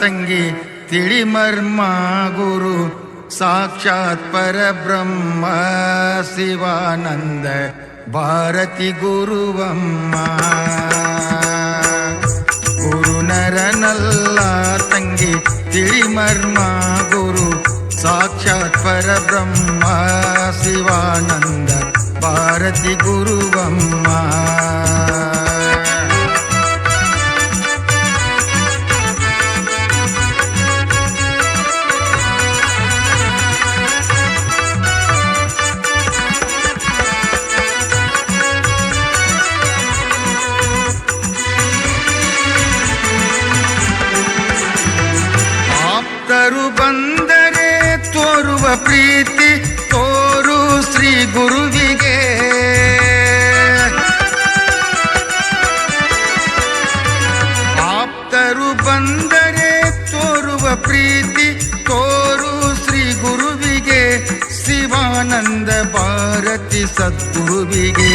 ತಂಗಿ ತಿಳಿ ಮರ್ಮ ಗುರು ಸಾಕ್ಷಾತ್ ಪರಬ್ರಹ್ಮ ಶಿವಾನಂದ ಭಾರತಿ ಗುರುವಮ್ಮ ಗುರು ನರನಲ್ಲ ತಂಗಿ ತಿಳಿ ಮರ್ಮ ಗುರು ಸಾಕ್ಷಾತ್ ಪರಬ್ರಹ್ಮ ಶಿವಾನಂದ ಭಾರತಿ ಗುರುವಮ್ಮ ಪ್ರೀತಿ ತೋರು ಶ್ರೀ ಗುರುವಿಗೆ. ಆಪ್ತರು ಬಂದರೆ ತೋರುವ ಪ್ರೀತಿ ತೋರು ಶ್ರೀ ಗುರುವಿಗೆ. ಶಿವಾನಂದ ಭಾರತಿ ಸದ್ಗುರುವಿಗೆ.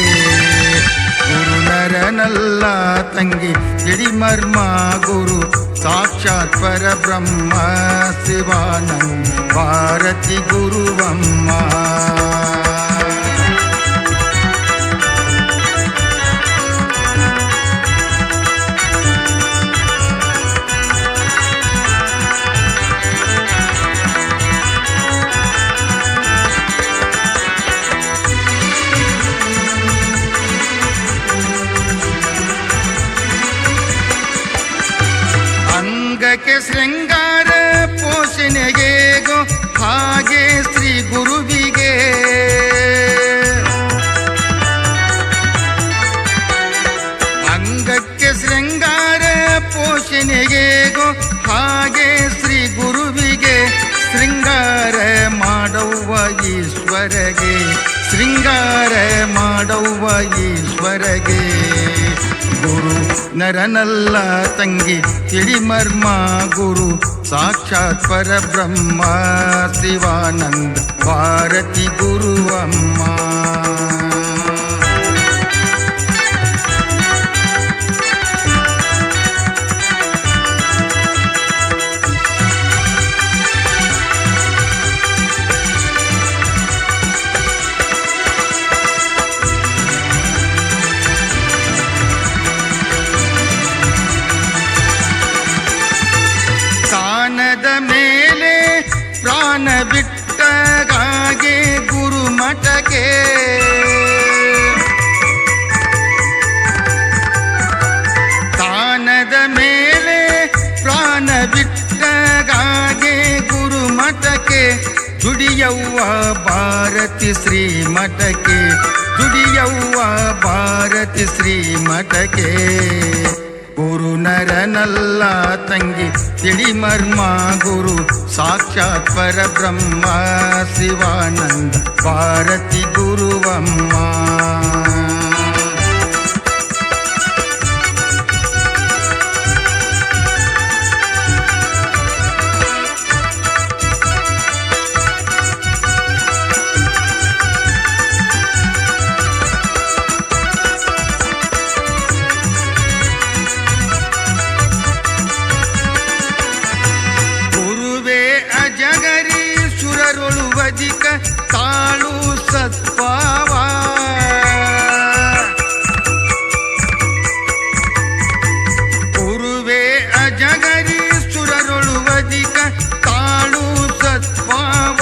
ಗುರು ನರನಲ್ಲ ತಂಗಿ ಇಡಿಮರ್ಮ ಗುರು சாட்சாத் பரபிரம்ம சிவானம் பாரதி குருவம்மா ಪೋಷಣೆಗೇಗೋ ಹಾಗೆ ಶ್ರೀ ಗುರುವಿಗೆ. ಅಂಗಕ್ಕೆ ಶೃಂಗಾರ ಪೋಷಣೆಗೇಗೋ, ಹಾಗೆ ಶ್ರೀ ಗುರುವಿಗೆ. ಶೃಂಗಾರ ಮಾಡುವ ಈಶ್ವರಗೆ, ಶೃಂಗಾರ ಮಾಡುವ ಈಶ್ವರಗೆ. ನರನಲ್ಲ ತಂಗಿ ತಿಳಿ ಮರ್ಮ ಗುರು ಸಾಕ್ಷಾತ್ ಪರಬ್ರಹ್ಮ ಶಿವಾನಂದ ಭಾರತಿ ಗುರುವಮ್ಮ ಪ್ರಾಣ ಬಿಟ್ಟಗಾಗೆ ಗುರು ಮಠಕ್ಕೆ. ತಾನದ ಮೇಲೆ ಪ್ರಾಣ ಬಿಟ್ಟಗಾಗೆ ಗುರು ಮಠಕ್ಕೆ. ದುಡಿಯವ್ವ ಭಾರತಿ ಶ್ರೀ ಮಠಕ್ಕೆ. ದುಡಿಯವ್ವ ಭಾರತಿ ಶ್ರೀ ಮಠಕ್ಕೆ. ಗುರು ನರನಲ್ಲ ತಂಗಿ ತಿಳಿ ಮರ್ಮ ಗುರು ಸಾಕ್ಷಾತ್ ಪರಬ್ರಹ್ಮ ಶಿವಾನಂದ ಭಾರತಿ ಗುರುವಮ್ಮ ಸುರರೊಳುವದಿಕ ತಾಳು ಸತ್ಪಾವ. ಗುರುವೇ ಅಜಗರಿ ಸುರರೊಳುವದಿಕ ತಾಳು ಸತ್ಪಾವ.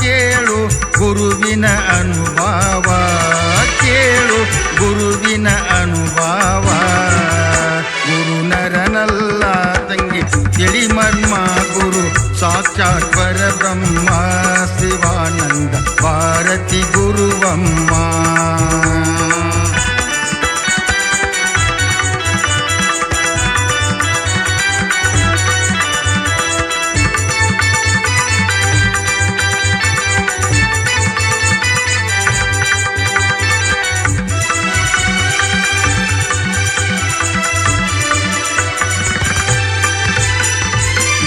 ಕೇಳು ಗುರುವಿನ ಅನುಭಾವ. ಕೇಳು ಗುರುವಿನ ಅನುಭಾವ. ಗುರು ನರನಲ್ಲ ತಂಗಿ ತಿಳಿ ಮರ್ಮ ಗುರು, ಸಾಕ್ಷಾತ್ ಪರಬ್ರಹ್ಮ. ಭಾರತಿ ಗುರುವಮ್ಮ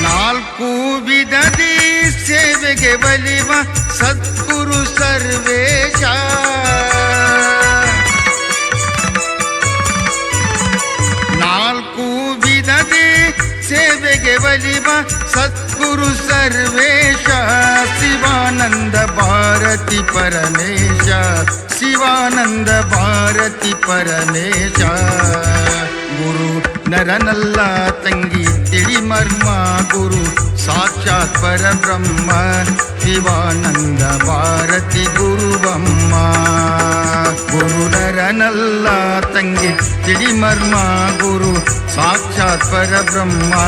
ನಾಲ್ಕು ವಿಧದಿ ಸೇವೆಗೆ ಬಲಿವ ಸದ್ಗುರು ಸರ್ವೇಶ ನಾಲ್ಕು ವಿಧದಿ ಸೇವೆಗೆ ಒಲಿವ ಸದ್ಗುರು ಸರ್ವೇಶ ಶಿವಾನಂದ ಭಾರತಿ ಪರಮೇಶ ಶಿವಾನಂದ ಭಾರತಿ ಪರಮೇಶ ಗುರು ನರನಲ್ಲ ತಂಗಿ ತಿಳಿ ಮರ್ಮ ಗುರು ಸಾಕ್ಷಾತ್ ಪರಬ್ರಹ್ಮ ಶಿವಾನಂದ ಭಾರತಿ ಗುರು ನರನಲ್ಲ ತಂಗಿ ತಿಳಿ சாட்சாத் பரபிரம்மா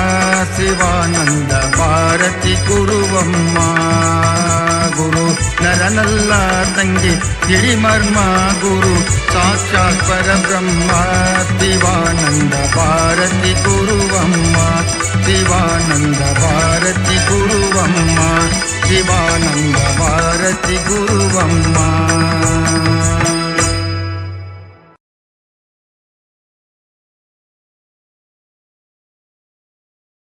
சிவானந்த பாரதி குருவம்மா. குரு நரநல்ல தங்கி இடிமர்மா குரு சாட்சாத் பரபிரம்மா சிவானந்த பாரதி குருவம்மா. சிவானந்த பாரதி குருவம்மா சிவானந்த பாரதி குருவம்மா.